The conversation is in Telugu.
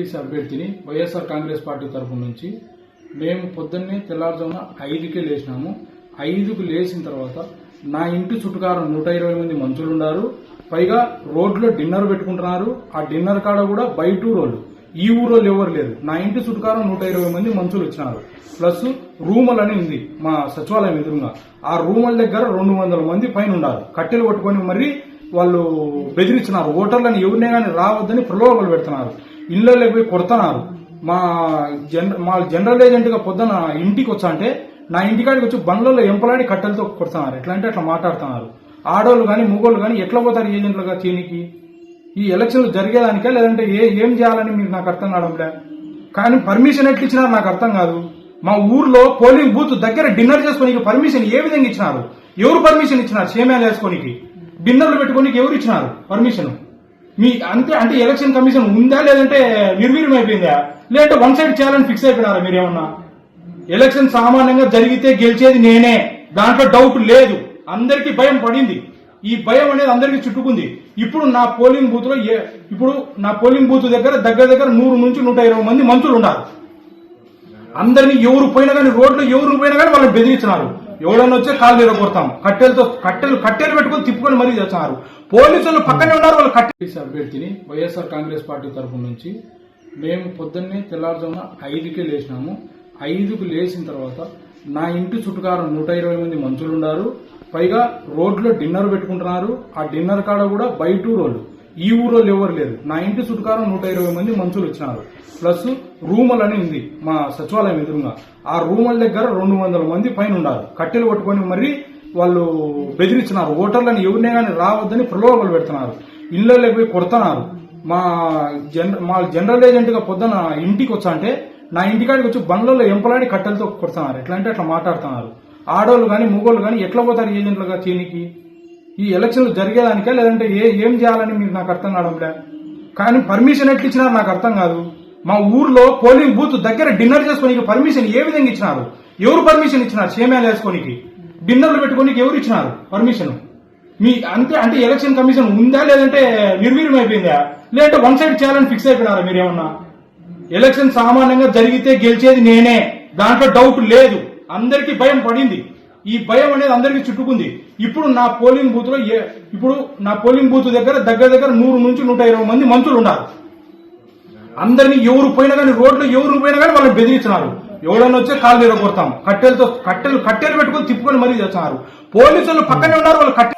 ఎంపీసీ అభ్యర్థిని వైఎస్ఆర్ కాంగ్రెస్ పార్టీ తరఫు నుంచి మేము పొద్దున్నే తెల్లారుజామున ఐదుకే లేచినాము. ఐదుకు లేచిన తర్వాత నా ఇంటి చుట్టుకారు నూట ఇరవై మంది మంచులు ఉన్నారు పైగా రోడ్లో డిన్నర్ పెట్టుకుంటున్నారు. ఆ డిన్నర్ కాడ కూడా బయట ఊరోళ్ళు. ఈ ఊరోళ్ళు ఎవరు లేరు. నా ఇంటి చుట్టుకారం నూట ఇరవై మంది మంచులు వచ్చినారు. ప్లస్ రూమల్ అని ఉంది మా సచివాలయం ఎదురుగా. ఆ రూమల దగ్గర రెండు వందల మంది పైన ఉన్నారు కట్టెలు పట్టుకొని మరీ వాళ్ళు బెదిరించినారు ఓటర్లను ఎవరినే కానీ రావద్దని ప్రలోభాలు పెడుతున్నారు. ఇళ్ళలోకి పోయి కొడుతున్నారు. మా జన మా జనరల్ ఏజెంట్గా పొద్దున ఇంటికి వచ్చా అంటే నా ఇంటికాడికి వచ్చి బండ్లలో ఎంపలాడి కట్టెలతో కొడుతున్నారు. ఎట్లా అంటే అట్లా మాట్లాడుతున్నారు. ఆడోళ్ళు కానీ మగోళ్ళు కానీ ఎట్లా పోతారు ఏజెంట్లుగా చేయనికి ఈ ఎలక్షన్లు జరిగేదానికే? లేదంటే ఏ ఏం చేయాలని మీకు నాకు అర్థం కావడంలే కానీ పర్మిషన్ ఎట్లా ఇచ్చినారు నాకు అర్థం కాదు. మా ఊర్లో పోలింగ్ బూత్ దగ్గర డిన్నర్ చేసుకోనికి పర్మిషన్ ఏ విధంగా ఇచ్చినారు? ఎవరు పర్మిషన్ ఇచ్చినారు? సేమ్యాలు వేసుకోనికి. డిన్నర్లు పెట్టుకోనికి ఎవరు ఇచ్చినారు? పర్మిషన్. మీ అంతే అంటే ఎలక్షన్ కమిషన్ ఉందా లేదంటే నిర్వీర్యం అయిపోయిందా లేదంటే వన్ సైడ్ చేయాలని ఫిక్స్ అయిపోయినారా మీరేమన్నా? ఎలక్షన్ సామాన్యంగా జరిగితే గెలిచేది నేనే. దాంట్లో డౌట్ లేదు. అందరికీ భయం పడింది. ఈ భయం అనేది అందరికీ చుట్టుకుంది. ఇప్పుడు నా పోలింగ్ బూత్లో ఏ- ఇప్పుడు నా పోలింగ్ బూత్ దగ్గర దగ్గర దగ్గర నూరు నుంచి నూట ఇరవై మంది మంత్రులు ఉన్నారు. అందరినీ ఎవరు పోయినా కానీ రోడ్లో ఎవరు పోయినా కానీ వాళ్ళని బెదిరించినారు. ఎవడన్నా వచ్చే కాళ్ళు కొడతాం కట్టెలతో కట్టెలు కట్టెలు పెట్టుకొని తిప్పుకొని మరీ తెచ్చినారు. పోలీసులు పక్కనే ఉన్నారు వాళ్ళు కట్టె అభ్యర్థిని వైఎస్ఆర్ కాంగ్రెస్ పార్టీ తరఫు నుంచి మేము పొద్దున్నే తెల్లారుజామున ఐదుకే లేచినాము. ఐదుకు లేచిన తర్వాత నా ఇంటి చుట్టుకారు నూట ఇరవై మంది మంచులు ఉన్నారు. పైగా రోడ్లో డిన్నర్ పెట్టుకుంటున్నారు. ఆ డిన్నర్ కాడ కూడా బయట ఊరోళ్ళు. ఈ ఊరోళ్ళు ఎవరు లేరు. నా ఇంటి చుట్టుకారం నూట ఇరవై మంది మంచులు వచ్చినారు. ప్లస్ రూమల్ అని ఉంది మా సచివాలయం ఎదురుగా. ఆ రూమల దగ్గర రెండు వందల మంది పైన ఉన్నారు. కట్టెలు పట్టుకొని మరీ వాళ్ళు బెదిరిస్తున్నారు ఓటర్లను ఎవరినే కానీ రావద్దని ప్రలోభాలు పెడుతున్నారు. ఇళ్ళలోకి పోయి కొడుతున్నారు. మా జన మా జనరల్ ఏజెంట్గా పొద్దున ఇంటికి వచ్చా అంటే నా ఇంటికాడికి వచ్చి బండ్లలో ఎంపలాడి కట్టెలతో కొడుతున్నారు. ఎట్లా అంటే అట్లా మాట్లాడుతున్నారు. ఆడోళ్ళు కానీ మగోళ్ళు కానీ ఎట్లా పోతారు ఏజెంట్లుగా చేయనికి? ఈ ఎలక్షన్లు జరిగేదానికే? లేదంటే ఏ ఏం చేయాలని మీరు నాకు అర్థం కావడంలే కానీ పర్మిషన్ ఎట్లా ఇచ్చినారు నాకు అర్థం కాదు. మా ఊర్లో పోలింగ్ బూత్ దగ్గర డిన్నర్ చేసుకోనికి పర్మిషన్ ఏ విధంగా ఇచ్చినారు? ఎవరు పర్మిషన్ ఇచ్చినారు? సేమ్యాలు వేసుకోనికి. డిన్నర్లు పెట్టుకోనికి ఎవరు ఇచ్చినారు? పర్మిషన్ మీ అంతే అంటే ఎలక్షన్ కమిషన్ ఉందా లేదంటే నిర్వీర్యం అయిపోయిందా లేదంటే వన్ సైడ్ చేయాలని ఫిక్స్ అయిపోయినారా మీరేమన్నా? ఎలక్షన్ సామాన్యంగా జరిగితే గెలిచేది నేనే. దాంట్లో డౌట్ లేదు. అందరికీ భయం పడింది. ఈ భయం అనేది అందరికీ చుట్టుకుంది. ఇప్పుడు నా పోలింగ్ బూత్లో ఏ- ఇప్పుడు నా పోలింగ్ బూత్ దగ్గర దగ్గర దగ్గర నూరు నుంచి నూట ఇరవై మంది మంత్రులు ఉన్నారు. అందరినీ ఎవరు పోయినా కానీ రోడ్లు ఎవరు పోయినా కానీ వాళ్ళని బెదిరించినారు. ఎవడన్నా వచ్చే కాళ్ళు కొడతాం కట్టెలతో కట్టెలు కట్టెలు పెట్టుకొని తిప్పుకొని మరీ చేస్తున్నారు. పోలీసులు పక్కనే ఉన్నారు వాళ్ళు కట్టె